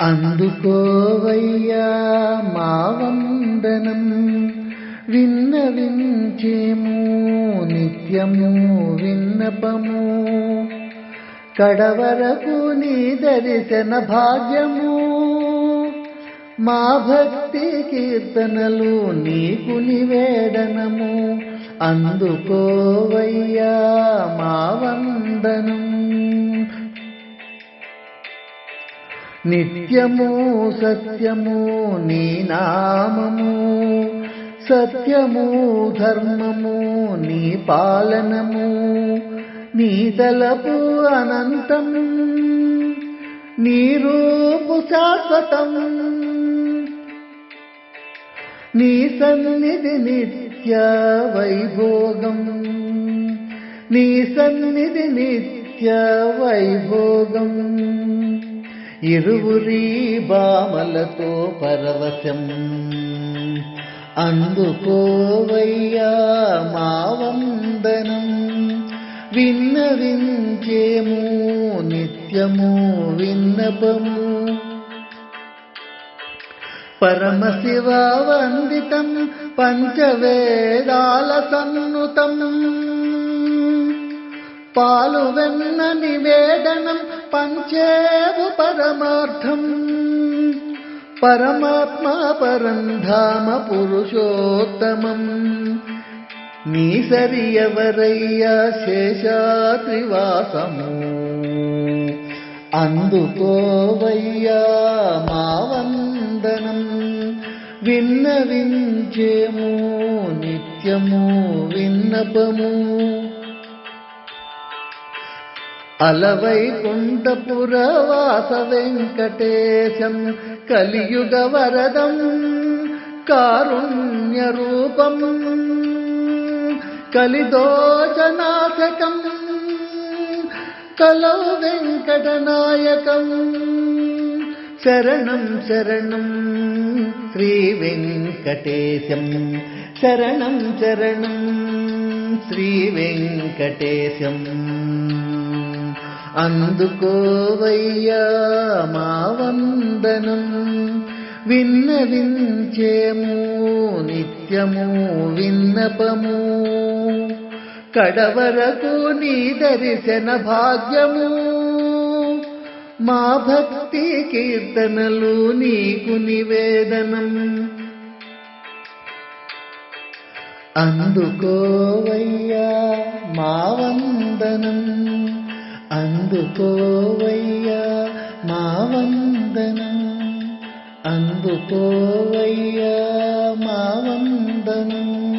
అందుకోవయ్యా మా వందనం. విన్నవించేము నిత్యము విన్నపము. కడవరకు నీ దర్శన భాగ్యము. మా భక్తి కీర్తనలు నీకు నివేదనము. అందుకోవయ్యా మా వందనం. నిత్యము సత్యము నీ నామము. సత్యము ధర్మము నీ పాలనము. నీ తలపు అనంతము. నీ రూపు శాశ్వతం. నీ సన్నిధి నిత్య వైభోగం. నీ సన్నిధి నిత్య వైభోగం. ఇరువురి బామలతో పరవశం. అందుకోవయ్యా మా వందనం. విన్నవించేము నిత్యము విన్నపము. పరమశివ వందితం పంచవేదాల సన్నుతం. పాలు వెన్న నివేదనం పంచేవ పరమార్థం. పరమాత్మా పరం ధామ పురుషోత్తమం. నీ సరి ఎవరయ్యా శేషాత్రివాసము అందుకోవయ్యా మా వందనం. విన్నవించేము నిత్యము విన్నపము. అలవైకుంఠపురవాస వెంకటేశం కలియుగ వరదం కారుణ్య రూపం కలిదోచనాశకం కలౌ వెంకటనాయకం శరణం శరణం శ్రీ వెంకటేశం శరణం శరణం శ్రీ వెంకటేశం అందుకోవయ్యా మా వందనం. విన్నవించేము నిత్యము విన్నపము. కడవరకు నీ దర్శన భాగ్యము. మా భక్తి కీర్తనలు నీకు నివేదనం. అందుకోవయ్యా అందుకోవయ్యా మా వందనం. అందుకోవయ్యా మా వందనం.